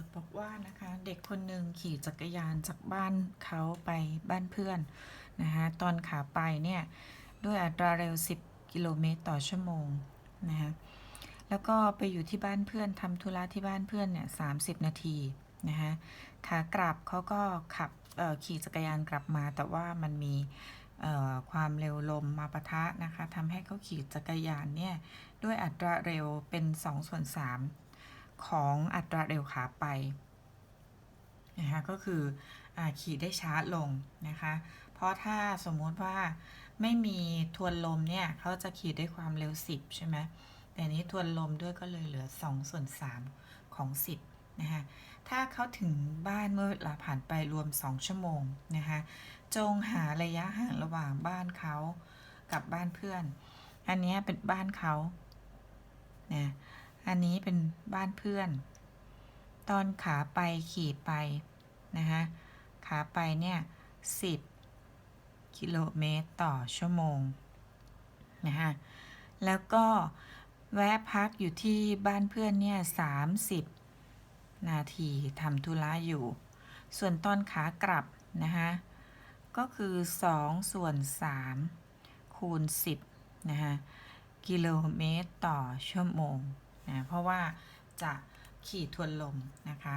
ทย์บอกว่านะคะเด็กคนหนึ่งขี่จักรยานจากบ้านเขาไปบ้านเพื่อนนะคะตอนขาไปเนี่ยด้วยอัตราเร็ว 10 กิโลเมตรต่อชั่วโมงนะคะแล้วก็ไปอยู่ที่บ้านเพื่อนทำธุระที่บ้านเพื่อนเนี่ย30นาทีนะคะขากลับเขาก็ขับขี่จักรยานกลับมา แต่ว่ามันมีความเร็วลมมาปะทะนะคะทำให้เขาขี่จักรยานเนี่ยด้วยอัตราเร็วเป็น2ส่วน3 ของอัตราเร็วขาไปนะคะก็คืออขี่ได้ช้าลงนะคะ เพราะถ้าสมมติว่าไม่มีทวนลมเนี่ยเขาจะขี่ด้วยความเร็ว 10 ใช่ไหมแต่นี้ทวนลมด้วยก็เลยเหลือ 2 ส่วน 3 ของ 10 นะคะ ถ้าเขาถึงบ้านเมื่อเวลาผ่านไปรวม 2 ชั่วโมงนะคะ จงหาระยะห่างระหว่างบ้านเขากับบ้านเพื่อน อันนี้เป็นบ้านเขาเนี่ย อันนี้เป็นบ้านเพื่อน ตอนขาไปขี่ไป นะคะขาไปเนี่ย10กิโลเมตรต่อชั่วโมงนะคะแล้วก็แวะพักอยู่ที่บ้านเพื่อนเนี่ย30นาทีทำธุระอยู่ ส่วนตอนขากลับนะคะก็คือ2ส่วน3คูณ 10นะคะกิโลเมตรต่อชั่วโมง นะเพราะว่าจะขี่ทวนลมนะคะ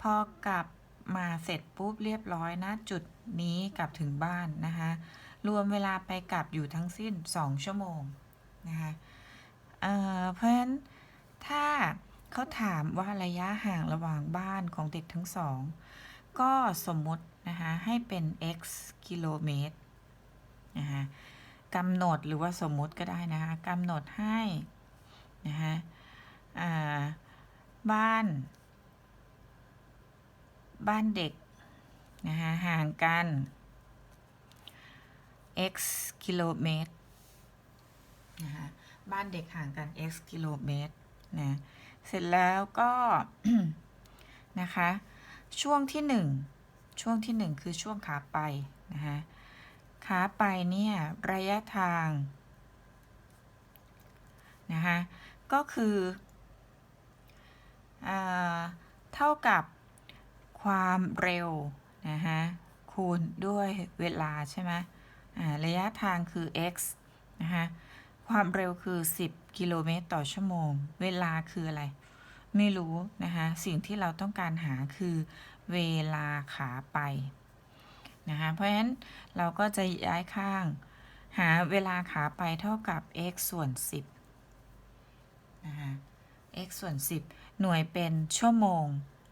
พอกลับมาเสร็จปุ๊บเรียบร้อยนะจุดนี้กลับถึงบ้านนะคะรวมเวลาไปกลับอยู่ทั้งสิ้น 2 ชั่วโมงนะคะเเพราะฉะนั้นถ้าเขาถามว่าระยะห่างระหว่างบ้านของเด็กทั้งสอง ก็สมมุตินะคะให้เป็น x กิโลเมตรนะคะกำหนดหรือว่าสมมุติก็ได้นะคะกำหนดให้นะคะ บ้าน บ้านเด็ก นะคะห่างกัน x กิโลเมตรนะคะบ้านเด็กห่างกัน x กิโลเมตรนะเสร็จแล้วก็นะคะช่วงที่หนึ่งช่วงที่หนึ่งคือช่วงขาไปนะคะขาไปเนี่ยระยะทางนะคะก็คืออ เท่ากับความเร็วนะคะคูณด้วยเวลาใช่ไหมระยะทางคือ x นะคะความเร็วคือ 10 กิโลเมตรต่อชั่วโมง เวลาคืออะไร ไม่รู้นะคะสิ่งที่เราต้องการหาคือเวลาขาไปนะคะเพราะฉะนั้นเราก็จะย้ายข้าง หาเวลาขาไปเท่ากับ x ส่วน 10นะคะ x ส่วน 10 หน่วยเป็นชั่วโมง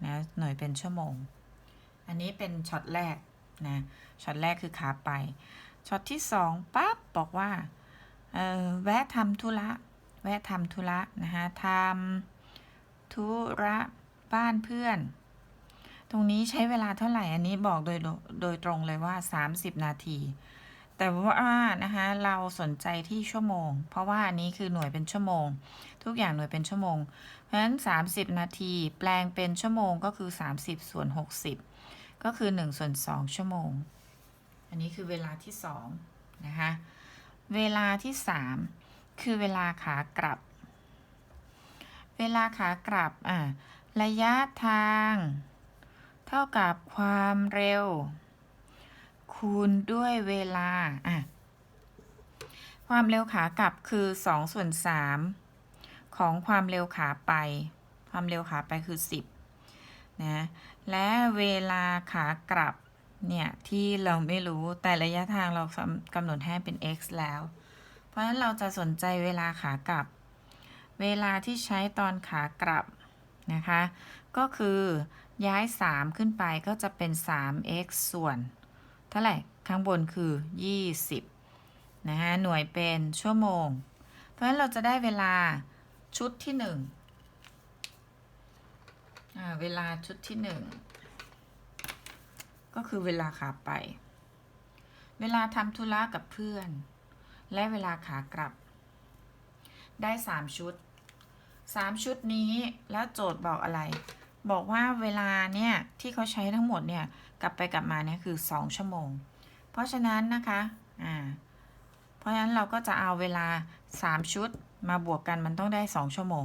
นะหน่วยเป็นชั่วโมง อันนี้เป็นช็อตแรกนะช็อตแรกคือขาไปช็อตที่2ปั๊บบอกว่าแวะทำธุระแวะทำธุระนะคะทำธุระบ้านเพื่อน ตรงนี้ใช้เวลาเท่าไหร่อันนี้บอกโดยโดยตรงเลยว่า 30 นาที แต่ว่านะคะเราสนใจที่ชั่วโมง เพราะว่าอันนี้คือหน่วยเป็นชั่วโมง ทุกอย่างหน่วยเป็นชั่วโมง เพราะฉะนั้น 30 นาทีแปลงเป็นชั่วโมงก็คือ 30ส่วน60 ก็คือ1ส่วน2ชั่วโมง อันนี้คือเวลาที่2นะคะเวลาที่ 3 คือเวลาขากลับ เวลาขากลับอะระยะทาง เท่ากับความเร็ว คูณด้วยเวลาอะความเร็วขากลับคือ2ส่วน3ของความเร็วขาไป ความเร็วขาไปคือ 10 นะ และเวลาขากลับ เนี่ย ที่เราไม่รู้แต่ระยะทางเรากำหนดให้เป็น x แล้ว เพราะฉะนั้นเราจะสนใจเวลาขากลับ เวลาที่ใช้ตอนขากลับนะคะ ก็คือย้าย 3 ขึ้นไปก็จะเป็น 3x ส่วน เท่าไหร่ ข้างบนคือ 20 นะฮะหน่วยเป็นชั่วโมง เพราะฉะนั้นเราจะได้เวลาชุดที่1อ่าเวลาชุดที่ 1 ก็คือเวลาขาไป เวลาทำธุระกับเพื่อน และเวลาขากลับ ได้ 3 ชุด 3 ชุดนี้แล้วโจทย์บอกอะไร บอกว่าเวลาเนี่ยที่เขาใช้ทั้งหมดเนี่ยกลับไปกลับมาเนี่ยคือ 2 ชั่วโมง เพราะฉะนั้นนะคะอ่าเพราะฉะนั้นเราก็จะเอาเวลา 3 ชุดมาบวกกันมันต้องได้ 2 ชั่วโมง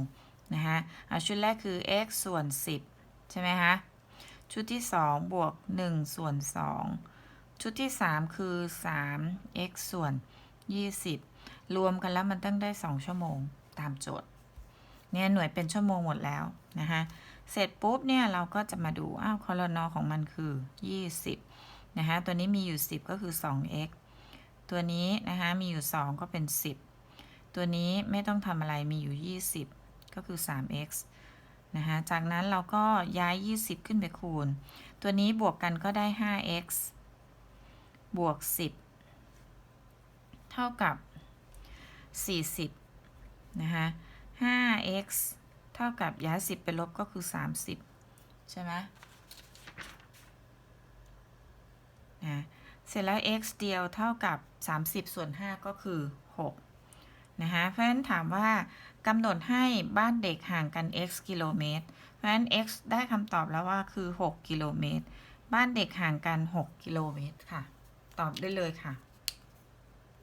นะคะชุดแรกคือ x ส่วน 10 ใช่ไหมคะ ชุดที่ 2 บวก 1 ส่วน 2 ชุดที่ 3 คือ 3 x ส่วน 20 รวมกันแล้วมันต้องได้ 2 ชั่วโมงตามโจทย์เนี่ยหน่วยเป็นชั่วโมงหมดแล้วนะคะ เสร็จปุ๊บเนี่ยเราก็จะมาดู อ้าวคอรนอของมันคือ 20 นะคะตัวนี้มีอยู่ 10 ก็คือ 2x ตัวนี้นะคะมีอยู่ 2 ก็เป็น 10 ตัวนี้ไม่ต้องทำอะไรมีอยู่ 20 ก็คือ 3x นะคะจากนั้นเราก็ย้าย 20 ขึ้นไปคูณ ตัวนี้บวกกันก็ได้ 5x บวก 10 เท่ากับ 40 นะคะ 5x เท่ากับย้าย10ไปลบก็คือ30ใช่ไหมนะเสร็จแล้ว x เดียวเท่ากับ 30 ส่วน 5 ก็คือ6นะคะเพราะฉะนั้นถามว่ากำหนดให้บ้านเด็กห่างกัน x กิโลเมตร เพราะฉะนั้น x ได้คำตอบแล้วว่าคือ 6 กิโลเมตร บ้านเด็กห่างกัน 6 กิโลเมตรค่ะ ตอบได้เลยค่ะ